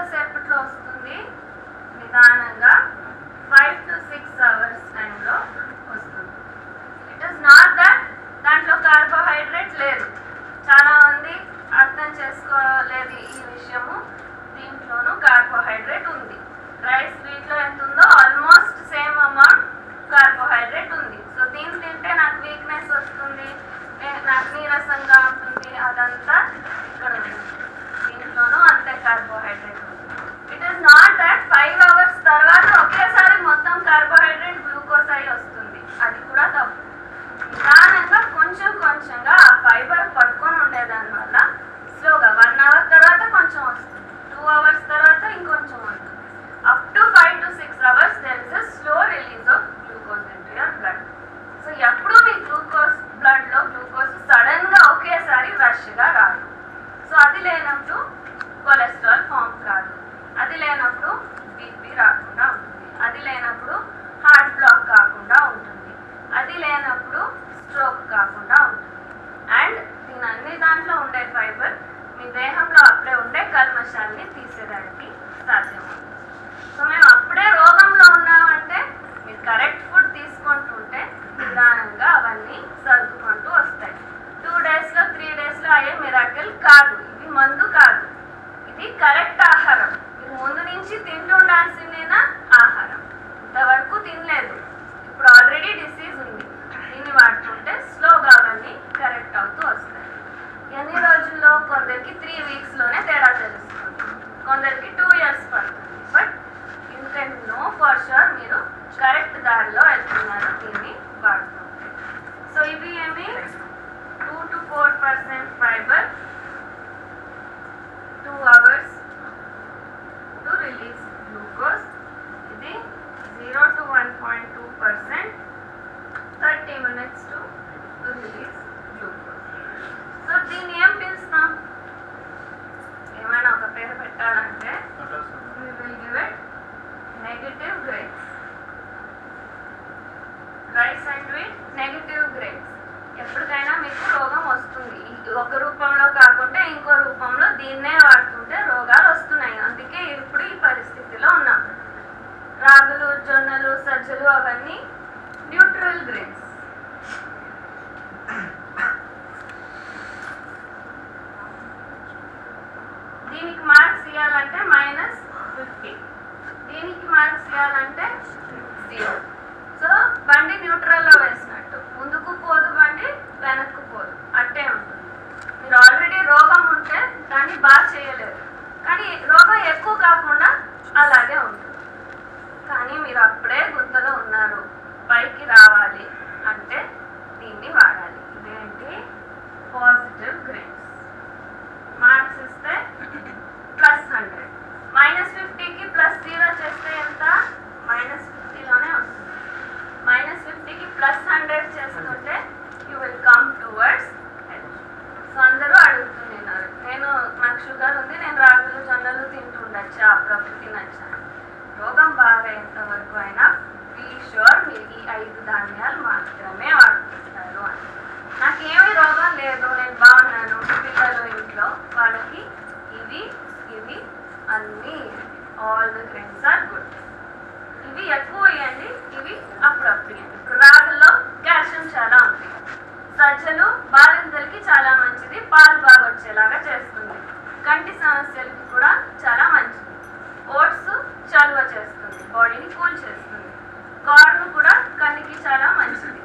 ఎంతసేపట్లో వస్తుంది? నిదానంగా five to six hours టైంలో వస్తుంది. ఇట్ ఇస్ నాట్ దట్ దాంట్లో కార్బోహైడ్రేట్ లేదు. చాలామంది అర్థం చేసుకోలేదు ఈ విషయము. దీంట్లోనూ కార్బోహైడ్రేట్ ఉంది. రైస్ వీట్లో ఎంత ఉందో ఆల్మోస్ట్ సేమ్ అమౌంట్ కార్బోహైడ్రేట్ ఉంది. సో దీన్ని తింటే నాకు వీక్నెస్ వస్తుంది నాకు నీరసంగా ఉంటుంది అదంతా ఇక్కడ ఉంది. దీంట్లోనూ అంతే కార్బోహైడ్రేట్ मशाल ने 0 to 1.2 percent 30 minutes to release glucose. So దీన్ని ఏం పిలుస్తాం ఏమైనా ఒక పేరు పెట్టాలంటే we will give it negative grades. Rice and wheat negative grades. ఎప్పటికైనా మీకు రోగం వస్తుంది ఒక రూపంలో మనకి ఇవి ఇవి అన్నీ. All the friends are good ఇవి ఎక్కువ వేయండి ఇవి అప్పుడప్పుడు. వేయండి రాగుల్లో క్యాల్షియం చాలా ఉంది. సజ్జలు బాలింతలకి చాలా మంచిది. పాలు బాగా వచ్చేలాగా చేస్తుంది. కంటి సమస్యలకి కూడా చాలా మంచిది. ఓట్స్ చలువ చేస్తుంది. బాడీని కూల్ చేస్తుంది. కార్న్ కూడా కంటికి చాలా మంచిది.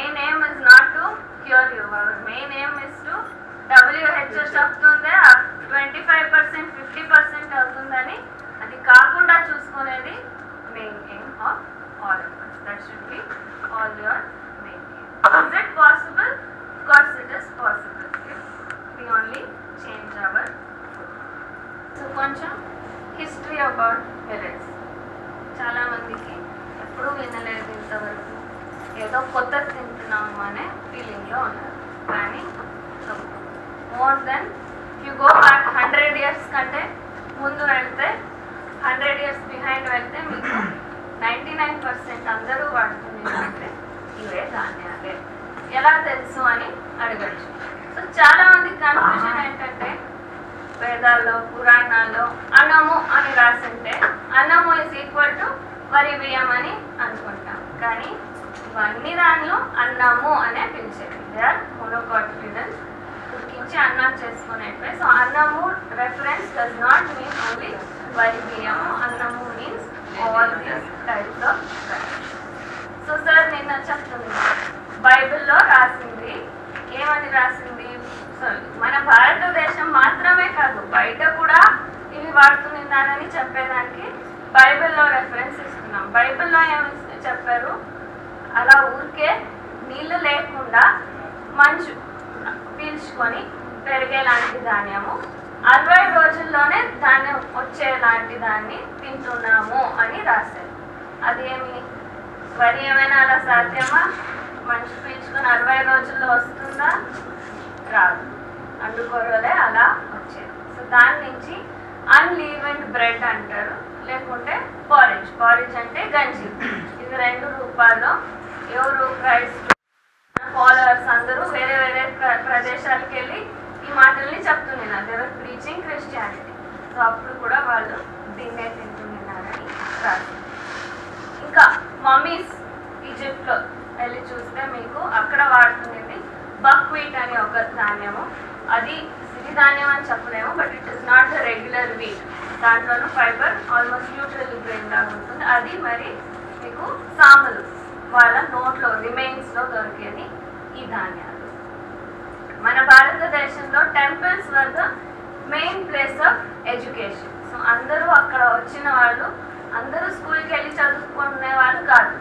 Main aim is not to cure you our main aim is to WHO చెప్తుందే twenty five percent fifty percent అవుతుందని. అది కాకుండా చూసుకునేది main aim of all that should be all your main aim is it possible course it is possible we only change our so కొంచెం history about millets చాలా మందికి ఎప్పుడూ వినలేదు ఇంతవరకు. ఏదో కొత్త తింటున్నాము అనే ఫీలింగ్లో ఉన్నారు. కానీ more then you go back hundred years కంటే ముందు వెళ్తే హండ్రెడ్ ఇయర్స్ బిహైండ్ వెళ్తే మీకు నైంటీ నైన్ పర్సెంట్ అందరూ వాడుతున్నట్టే ఇవే ధాన్యాలే. ఎలా తెలుసు అని అడగచ్చు. సో చాలా మంది కన్ఫ్యూజన్ ఏంటంటే వేదాల్లో పురాణాల్లో అన్నము అని రాసింటే అన్నము ఈజ్ ఈక్వల్ టు వరి బియ్యం అని అనుకుంటాం. కానీ ఇవన్నీ దానిలో అన్నము అనే పిలిచేది దే ఆర్ మోనోకాటిలిడన్ ఉడికించి అన్నం చేసుకునేటివి సో అన్నము reference does not mean only వరి బియ్యము అన్నము means all these types of so sir నిన్న చెప్తుంది. బైబిల్లో రాసింది. ఏమని రాసింది? సో మన భారతదేశం మాత్రమే కాదు బయట కూడా ఇవి వాడుతున్నారని చెప్పేదానికి బైబిల్లో రెఫరెన్స్ ఇస్తున్నాం. బైబిల్లో ఏమి చెప్పారు? అలా ఊరికే నీళ్ళు లేకుండా మంచు పీల్చుకొని పెరిగేలాంటి ధాన్యము. అరవై రోజుల్లోనే ధాన్యం వచ్చేలాంటి దాన్ని తింటున్నాము అని రాశారు. అదేమి వరి ఏమైనా అలా సాధ్యమా? మనిషి పీల్చుకొని అరవై రోజుల్లో వస్తుందా? రాదు. అండుకొరలే అలా వచ్చేది. సో దాని నుంచి అన్లీవెంట్ బ్రెడ్ అంటారు. లేకుంటే పారిజ్. పారిజ్ అంటే గంజి. ఇది రెండు రూపాల్లో ఎవరు క్రైస్ట్ ఫాలోవర్స్ అందరూ వేరే వేరే ప్రదేశాలకు వెళ్ళి ఈ మాటల్ని చెప్తున్నారు. దేవర్ ప్రీచింగ్ క్రిస్టియానిటీ సో అప్పుడు కూడా వాళ్ళు దీన్నే తింటున్నారని రాసింది ఇంకా మమ్మీస్ ఈజిప్ట్లో వెళ్ళి చూస్తే మీకు అక్కడ వాడుతుంది బక్వీట్ అనే ఒక ధాన్యము. అది సిరిధాన్యం అని చెప్పలేము but it is not the regular wheat దాంట్లోనూ ఫైబర్ ఆల్మోస్ట్ న్యూట్రల్ గ్రెయిన్ లాగా ఉంటుంది. అది మరి మీకు సాములు. వాళ్ళ నోట్లో రిమైన్స్లో దొరికేది ఈ ధాన్యాలు. మన భారతదేశంలో temples were the main place of education so అందరూ అక్కడ వచ్చిన వాళ్ళు అందరూ స్కూల్కి వెళ్ళి చదువుకునే వాళ్ళు కాదు.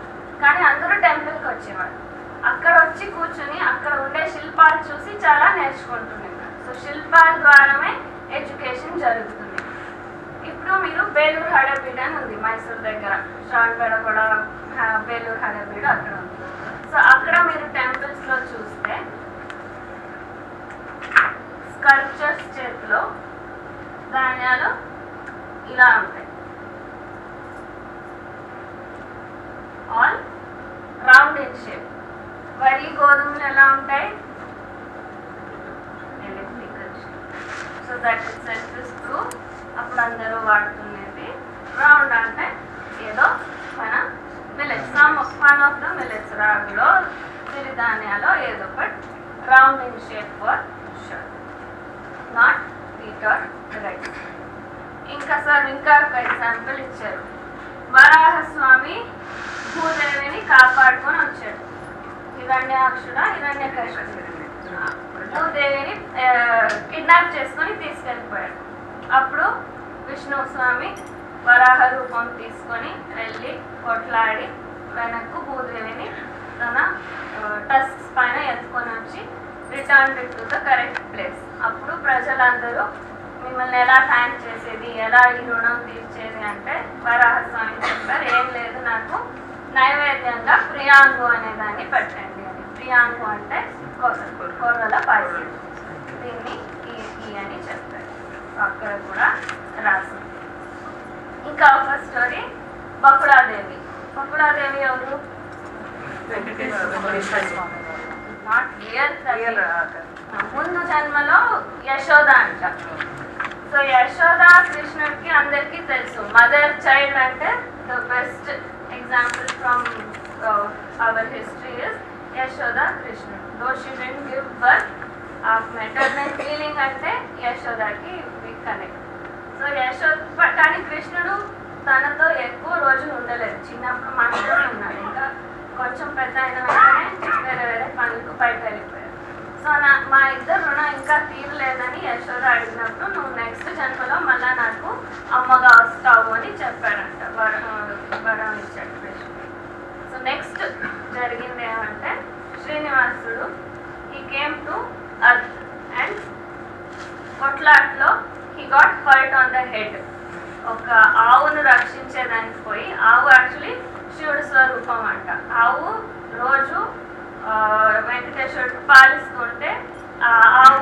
కానీ అందరూ టెంపుల్కి వచ్చేవాళ్ళు. అక్కడ వచ్చి కూర్చుని అక్కడ ఉండే శిల్పాలు చూసి చాలా నేర్చుకుంటున్నారు సో శిల్పాల ద్వారానే ఎడ్యుకేషన్ జరుగుతుంది. ఇప్పుడు మీరు బేలూరు హడబీడ్ అని ఉంది మైసూర్ దగ్గర. శ్రావణపేట కూడా వేలూరు హడబీడు అక్కడ ఉంది. సో అక్కడ మీరు టెంపుల్స్లో లో చూస్తే స్కల్ప్చర్స్ చేతిలో ధాన్యాలు ఇలా ఉంటాయి. ఆల్ రౌండ్ ఇన్ షేప్ వరి గోధుమలు ఎలా ఉంటాయి elliptical so that is self is true అప్పుడు అందరూ వాడుతున్నది రౌండ్ అంటే ఏదో మన millets some one of the millets రాగులో సిరిధాన్యాలో ఏదో but round in shape for sure not wheat or right ఇంకా సార్ ఇంకా ఒక ఎగ్జాంపుల్ ఇచ్చారు. వరాహస్వామి భూదేవిని కాపాడుకొని వచ్చాడు. హిరణ్యాక్షుడ హిరణ్యకశిపుడు భూదేవిని కిడ్నాప్ చేసుకొని తీసుకెళ్ళిపోయాడు. అప్పుడు విష్ణు స్వామి వరాహ రూపం తీసుకొని వెళ్ళి కొట్లాడి వెనక్కు భూదేవిని తన టస్క్స్ పైన ఎత్తుకొని వచ్చి return to the correct place అప్పుడు ప్రజలందరూ మిమ్మల్ని ఎలా థ్యాంక్ చేసేది ఎలా ఈ రుణం తీర్చేది అంటే వరాహస్వామి చెప్పారు. ఏం లేదు నాకు నైవేద్యంగా ప్రియాంగు అనే దాన్ని పెట్టండి అని. ప్రియాంగు అంటే కొర్ర కొర్రల పాయసం. దీన్ని ఈ అని చెప్పారు. అక్కడ కూడా రాసింది. ఇంకా ఒక స్టోరీ బకుళాదేవి బకుళాదేవి ఎవరు? ముందు జన్మలో యశోద అంట. సో యశోద కృష్ణుడికి అందరికీ తెలుసు. మదర్ చైల్డ్ అంటే the best example from our history is Yashoda కృష్ణుడు. Though she didn't give birth ఆ మెటర్నల్ ఫీలింగ్ అంటే యశోదకి వి కనెక్ట్ సో యశోద కానీ కృష్ణుడు తనతో ఎక్కువ రోజులు ఉండలేదు. చిన్నప్పుడు మనతోనే ఉన్నాడు. ఇంకా కొంచెం పెద్ద అయిన వెంటనే వేరే వేరే బయట వెళ్ళిపోయారు సో నా మా ఇద్దరు రుణం ఇంకా తీరలేదని యశోద అడిగినప్పుడు నువ్వు నెక్స్ట్ జన్మలో మళ్ళా నాకు అమ్మగా వస్తావు అని చెప్పాడంట వరం వరం ఇచ్చాడు సో నెక్స్ట్ జరిగింది ఏమంటే శ్రీనివాసుడు ఈ came to earth and కొట్లాట్లో he got hurt on the head ఒక ఆవును రక్షించేదానికి పోయి ఆవు యాక్చువల్లీ శివుడు స్వరూపం అంట. ఆవు రోజు ఆ, వెంకటేశ్వరుడు పాలిస్తుంటే ఆ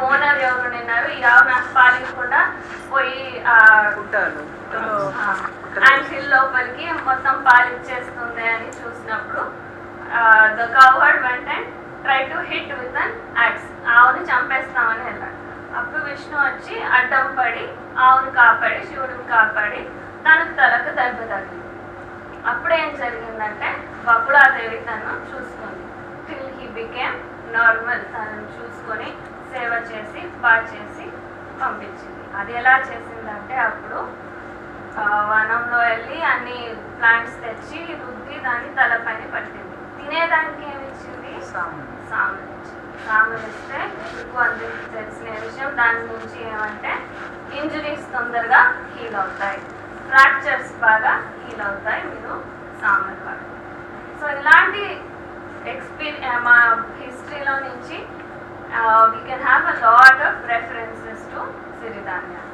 ఓనర్ ఎవరు నిన్నారు? ఈ ఆవు నాకు పాలించకుండా పోయి హిల్ లోపలికి మొత్తం పాలిచ్చేస్తుంది అని చూసినప్పుడు the coward went and try to hit with an axe ఆవుని చంపేస్తామని వెళ్ళాడు. అప్పుడు విష్ణు వచ్చి అడ్డం పడి ఆవుని కాపాడి శివుడిని కాపాడి తనకు తలకు దెబ్బ తగిలింది. అప్పుడు ఏం జరిగిందంటే బకుళాదేవి తను చూసుకుంది. టిల్ హీ బికేమ్ నార్మల్ తనను చూసుకొని సేవ చేసి బాగా చేసి పంపించింది. అది ఎలా చేసిందంటే అప్పుడు వనంలో వెళ్ళి అన్ని ప్లాంట్స్ తెచ్చి రుద్ది దాన్ని తలపైన పట్టింది. తినేదానికి ఏమి ఇచ్చింది? సాంబార్ ఇచ్చింది. సాంబార్ ఇస్తే మీకు అందరికి తెలిసిన విషయం? దాని నుంచి ఏమంటే ఇంజరీస్ తొందరగా హీల్ అవుతాయి. ఫ్రాక్చర్స్ బాగా హీల్ అవుతాయి మీరు సాంబార్ వాడి సో ఇలాంటి ఎక్స్పీరియన్ మా హిస్టరీలో నుంచి we can have a lot of references to సిరిధాన్యాలు